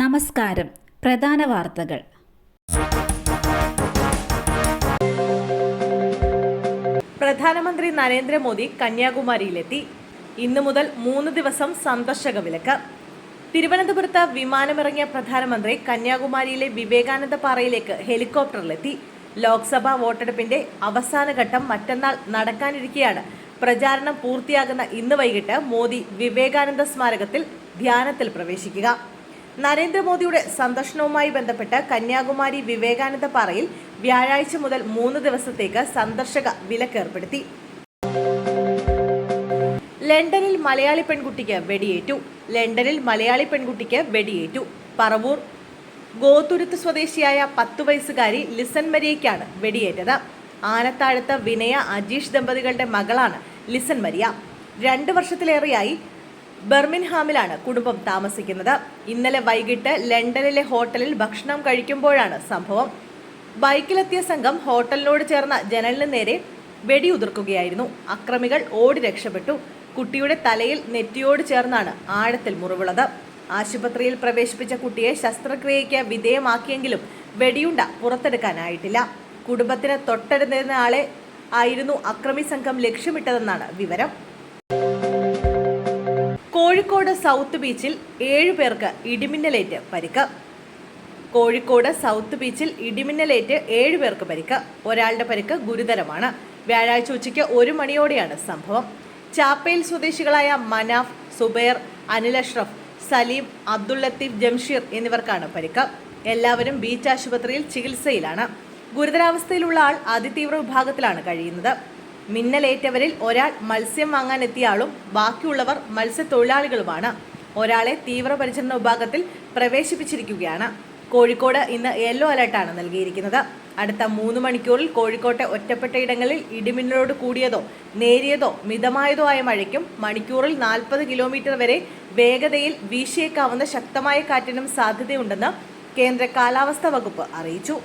നമസ്കാരം. പ്രധാന വാർത്തകൾ. പ്രധാനമന്ത്രി നരേന്ദ്രമോദി കന്യാകുമാരിയിലെത്തി. ഇന്നു മുതൽ മൂന്ന് ദിവസം സന്ദർശക വിലക്ക്. തിരുവനന്തപുരത്ത് വിമാനമിറങ്ങിയ പ്രധാനമന്ത്രി കന്യാകുമാരിയിലെ വിവേകാനന്ദ പാറയിലേക്ക് ഹെലികോപ്റ്ററിലെത്തി. ലോക്സഭാ വോട്ടെടുപ്പിന്റെ അവസാന ഘട്ടം മറ്റന്നാൾ നടക്കാനിരിക്കെയാണ്. പ്രചാരണം പൂർത്തിയാകുന്ന ഇന്ന് വൈകിട്ട് മോദി വിവേകാനന്ദ സ്മാരകത്തിൽ ധ്യാനത്തിൽ പ്രവേശിക്കുക. നരേന്ദ്രമോദിയുടെ സന്ദർശനവുമായി ബന്ധപ്പെട്ട് കന്യാകുമാരി വിവേകാനന്ദ പാറയിൽ വ്യാഴാഴ്ച മുതൽ മൂന്ന് ദിവസത്തേക്ക് സന്ദർശക വിലക്കേർപ്പെടുത്തി ലണ്ടനിൽ മലയാളി പെൺകുട്ടിക്ക് വെടിയേറ്റു. ലണ്ടനിൽ മലയാളി പെൺകുട്ടിക്ക് വെടിയേറ്റു. പറവൂർ ഗോതുരുത്ത് സ്വദേശിയായ പത്തു വയസ്സുകാരി ലിസൻ മരിയയ്ക്കാണ് വെടിയേറ്റത്. ആനത്താഴത്ത് വിനയ അജീഷ് ദമ്പതികളുടെ മകളാണ് ലിസൻ മരിയ. രണ്ട് വർഷത്തിലേറെയായി ബർമിൻഹാമിലാണ് കുടുംബം താമസിക്കുന്നത്. ഇന്നലെ വൈകിട്ട് ലണ്ടനിലെ ഹോട്ടലിൽ ഭക്ഷണം കഴിക്കുമ്പോഴാണ് സംഭവം. ബൈക്കിലെത്തിയ സംഘം ഹോട്ടലിനോട് ചേർന്ന ജനലിന് നേരെ വെടിയുതിർക്കുകയായിരുന്നു. അക്രമികൾ ഓടി രക്ഷപ്പെട്ടു. കുട്ടിയുടെ തലയിൽ നെറ്റിയോട് ചേർന്നാണ് ആഴത്തിൽ മുറിവുള്ളത്. ആശുപത്രിയിൽ പ്രവേശിപ്പിച്ച കുട്ടിയെ ശസ്ത്രക്രിയയ്ക്ക് വിധേയമാക്കിയെങ്കിലും വെടിയുണ്ട പുറത്തെടുക്കാനായിട്ടില്ല. കുടുംബത്തിന് തൊട്ടടുന്നിരുന്ന ആളെ ആയിരുന്നു അക്രമി സംഘം ലക്ഷ്യമിട്ടതെന്നാണ് വിവരം. കോഴിക്കോട് സൗത്ത് ബീച്ചിൽ ഏഴു പേർക്ക് ഇടിമിന്നലേറ്റ് പരിക്ക്. കോഴിക്കോട് സൗത്ത് ബീച്ചിൽ ഇടിമിന്നലേറ്റ് ഏഴു പേർക്ക് പരിക്ക്. ഒരാളുടെ പരിക്ക് ഗുരുതരമാണ്. വ്യാഴാഴ്ച ഉച്ചയ്ക്ക് ഒരു മണിയോടെയാണ് സംഭവം. ചാപ്പയിൽ സ്വദേശികളായ മനാഫ് സുബൈർ അനിൽ അഷ്റഫ് സലീം അബ്ദുൾ ലത്തീഫ് ജംഷീർ എന്നിവർക്കാണ് പരിക്ക്. എല്ലാവരും ബീച്ച് ആശുപത്രിയിൽ ചികിത്സയിലാണ്. ഗുരുതരാവസ്ഥയിലുള്ള ആൾ അതിതീവ്ര വിഭാഗത്തിലാണ് കഴിയുന്നത്. മിന്നലേറ്റവരിൽ ഒരാൾ മത്സ്യം വാങ്ങാനെത്തിയ ആളും ബാക്കിയുള്ളവർ മത്സ്യത്തൊഴിലാളികളുമാണ്. ഒരാളെ തീവ്രപരിചരണ വിഭാഗത്തിൽ പ്രവേശിപ്പിച്ചിരിക്കുകയാണ്. കോഴിക്കോട് ഇന്ന് യെല്ലോ അലർട്ടാണ് നൽകിയിരിക്കുന്നത്. അടുത്ത മൂന്ന് മണിക്കൂറിൽ കോഴിക്കോട്ടെ ഒറ്റപ്പെട്ട ഇടങ്ങളിൽ ഇടിമിന്നലോട് കൂടിയതോ നേരിയതോ മിതമായതോ ആയ മഴയ്ക്കും മണിക്കൂറിൽ നാൽപ്പത് കിലോമീറ്റർ വരെ വേഗതയിൽ വീശിയേക്കാവുന്ന ശക്തമായ കാറ്റിനും സാധ്യതയുണ്ടെന്ന് കേന്ദ്ര കാലാവസ്ഥാ വകുപ്പ് അറിയിച്ചു.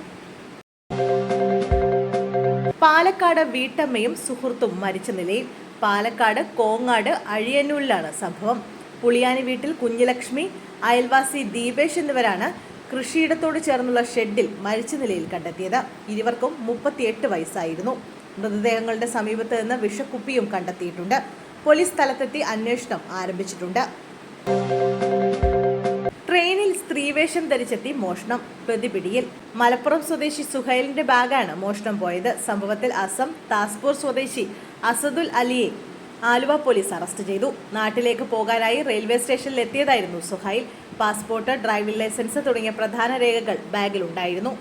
പാലക്കാട് വീട്ടമ്മയും സുഹൃത്തും മരിച്ച നിലയിൽ പാലക്കാട് കോങ്ങാട് അഴിയന്നൂരിലാണ് സംഭവം. പുളിയാനി വീട്ടിൽ കുഞ്ഞിലക്ഷ്മി അയൽവാസി ദീപേഷ് എന്നിവരാണ് കൃഷിയിടത്തോട് ചേർന്നുള്ള ഷെഡിൽ മരിച്ച നിലയിൽ കണ്ടെത്തിയത്. ഇരുവർക്കും മുപ്പത്തിയെട്ട് വയസ്സായിരുന്നു. മൃതദേഹങ്ങളുടെ സമീപത്ത് നിന്ന് വിഷക്കുപ്പിയും കണ്ടെത്തിയിട്ടുണ്ട്. പോലീസ് സ്ഥലത്തെത്തി അന്വേഷണം ആരംഭിച്ചിട്ടുണ്ട്. ട്രെയിനിൽ സ്ത്രീവേഷം ധരിച്ചെത്തി മോഷണം പ്രതിപിടിയിൽ. മലപ്പുറം സ്വദേശി സുഹൈലിന്റെ ബാഗാണ് മോഷണം പോയത്. സംഭവത്തിൽ അസം താസ്പൂർ സ്വദേശി അസദുൽ അലിയെ ആലുവ പോലീസ് അറസ്റ്റ് ചെയ്തു. നാട്ടിലേക്ക് പോകാനായി റെയിൽവേ സ്റ്റേഷനിൽ എത്തിയതായിരുന്നു സുഹൈൽ. പാസ്പോർട്ട് ഡ്രൈവിംഗ് ലൈസൻസ് തുടങ്ങിയ പ്രധാന രേഖകൾ ബാഗിലുണ്ടായിരുന്നു.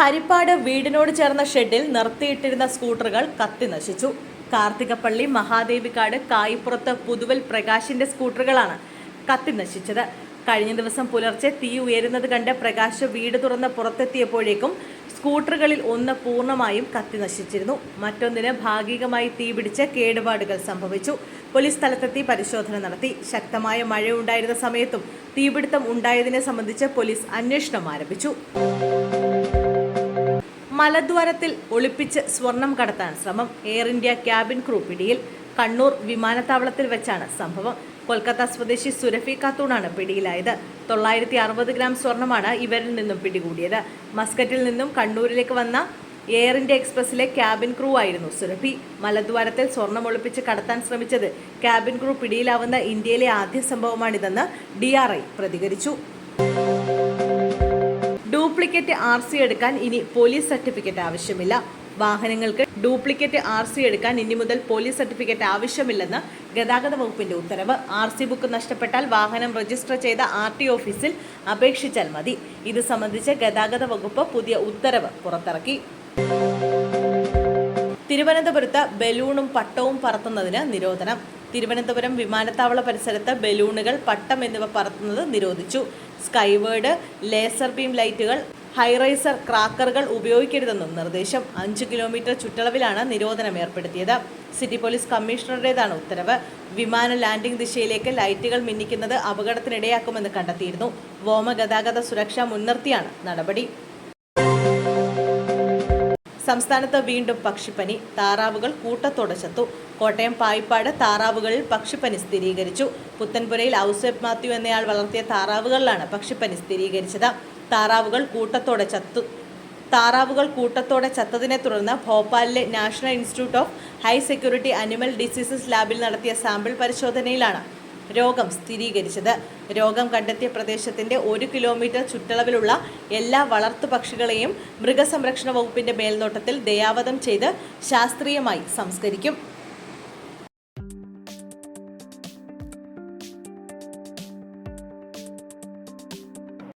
ഹരിപ്പാട് വീടിനോട് ചേർന്ന ഷെഡിൽ നിർത്തിയിട്ടിരുന്ന സ്കൂട്ടറുകൾ കത്തി നശിച്ചു. കാർത്തികപ്പള്ളി മഹാദേവിക്കാട് കായിപ്പുറത്ത് പുതുവൽ പ്രകാശിന്റെ സ്കൂട്ടറുകളാണ് കത്തി നശിച്ചത്. കഴിഞ്ഞ ദിവസം പുലർച്ചെ തീ ഉയരുന്നത് കണ്ട് പ്രകാശ് വീട് തുറന്ന് പുറത്തെത്തിയപ്പോഴേക്കും സ്കൂട്ടറുകളിൽ ഒന്ന് പൂർണമായും കത്തി നശിച്ചിരുന്നു. മറ്റൊന്നിന് ഭാഗികമായി തീപിടിച്ച് കേടുപാടുകൾ സംഭവിച്ചു. പോലീസ് സ്ഥലത്തെത്തി പരിശോധന നടത്തി. ശക്തമായ മഴയുണ്ടായിരുന്ന സമയത്തും തീപിടുത്തം ഉണ്ടായതിനെ സംബന്ധിച്ച് പോലീസ് അന്വേഷണം ആരംഭിച്ചു. മലദ്വാരത്തിൽ ഒളിപ്പിച്ച് സ്വർണം കടത്താൻ ശ്രമം. എയർ ഇന്ത്യ ക്യാബിൻ ക്രൂ പിടിയിൽ. കണ്ണൂർ വിമാനത്താവളത്തിൽ വെച്ചാണ് സംഭവം. കൊൽക്കത്ത സ്വദേശി സുരഫി ഖാത്തൂണാണ് പിടിയിലായത്. തൊള്ളായിരത്തി അറുപത് ഗ്രാം സ്വർണമാണ് ഇവരിൽ നിന്നും പിടികൂടിയത്. മസ്കറ്റിൽ നിന്നും കണ്ണൂരിലേക്ക് വന്ന എയർ ഇന്ത്യ എക്സ്പ്രസിലെ ക്യാബിൻ ക്രൂ ആയിരുന്നു സുരഭി മലദ്വാരത്തിൽ സ്വർണം ഒളിപ്പിച്ച് കടത്താൻ ശ്രമിച്ചത് ക്യാബിൻ ക്രൂ പിടിയിലാവുന്ന ഇന്ത്യയിലെ ആദ്യ സംഭവമാണിതെന്ന് ഡി ആർ ഐ പ്രതികരിച്ചു. ഡ്യൂപ്ലിക്കേറ്റ് ആർ സി എടുക്കാൻ ഇനി പോലീസ് സർട്ടിഫിക്കറ്റ് ആവശ്യമില്ല. വാഹനങ്ങൾക്ക് ഡ്യൂപ്ലിക്കേറ്റ് ആർ സി എടുക്കാൻ ഇനി മുതൽ പോലീസ് സർട്ടിഫിക്കറ്റ് ആവശ്യമില്ലെന്ന് ഗതാഗത വകുപ്പിന്റെ ഉത്തരവ്. ആർ സി ബുക്ക് നഷ്ടപ്പെട്ടാൽ വാഹനം രജിസ്റ്റർ ചെയ്ത ആർ ടി ഓഫീസിൽ അപേക്ഷിച്ചാൽ മതി. ഇത് സംബന്ധിച്ച് ഗതാഗത വകുപ്പ് പുതിയ ഉത്തരവ് പുറത്തിറക്കി. തിരുവനന്തപുരത്ത് ബലൂണും പട്ടവും പറത്തുന്നതിന് നിരോധനം. തിരുവനന്തപുരം വിമാനത്താവള പരിസരത്ത് ബലൂണുകൾ പട്ടം എന്നിവ പറത്തുന്നത് നിരോധിച്ചു. സ്കൈവേർഡ് ലേസർ ബീം ലൈറ്റുകൾ ഹൈറൈസർ ക്രാക്കറുകൾ ഉപയോഗിക്കരുതെന്നും നിർദ്ദേശം അഞ്ച് കിലോമീറ്റർ ചുറ്റളവിലാണ് നിരോധനം ഏർപ്പെടുത്തിയത്. സിറ്റി പോലീസ് കമ്മീഷണറുടേതാണ് ഉത്തരവ്. വിമാന ലാൻഡിംഗ് ദിശയിലേക്ക് ലൈറ്റുകൾ മിന്നിക്കുന്നത് അപകടത്തിനിടയാക്കുമെന്ന് കണ്ടെത്തിയിരുന്നു. വ്യോമഗതാഗത സുരക്ഷ മുൻനിർത്തിയാണ് നടപടി. സംസ്ഥാനത്ത് വീണ്ടും പക്ഷിപ്പനി. താറാവുകൾ കൂട്ടത്തോടെ ചത്തു. കോട്ടയം പായിപ്പാട് താറാവുകളിൽ പക്ഷിപ്പനി സ്ഥിരീകരിച്ചു. പുത്തൻപുരയിൽ ഔസേബ് മാത്യു എന്നയാൾ വളർത്തിയ താറാവുകളിലാണ് പക്ഷിപ്പനി സ്ഥിരീകരിച്ചത്. താറാവുകൾ കൂട്ടത്തോടെ ചത്തു. താറാവുകൾ കൂട്ടത്തോടെ ചത്തതിനെ തുടർന്ന് ഭോപ്പാലിലെ national institute of high security animal diseases ലാബിൽ നടത്തിയ സാമ്പിൾ പരിശോധനയിലാണ് രോഗം സ്ഥിരീകരിച്ചത്. രോഗം കണ്ടെത്തിയ പ്രദേശത്തിന്റെ ഒരു കിലോമീറ്റർ ചുറ്റളവിലുള്ള എല്ലാ വളർത്തു പക്ഷികളെയും മൃഗസംരക്ഷണ വകുപ്പിന്റെ മേൽനോട്ടത്തിൽ ദയാവധം ചെയ്ത് ശാസ്ത്രീയമായി സംസ്കരിക്കും.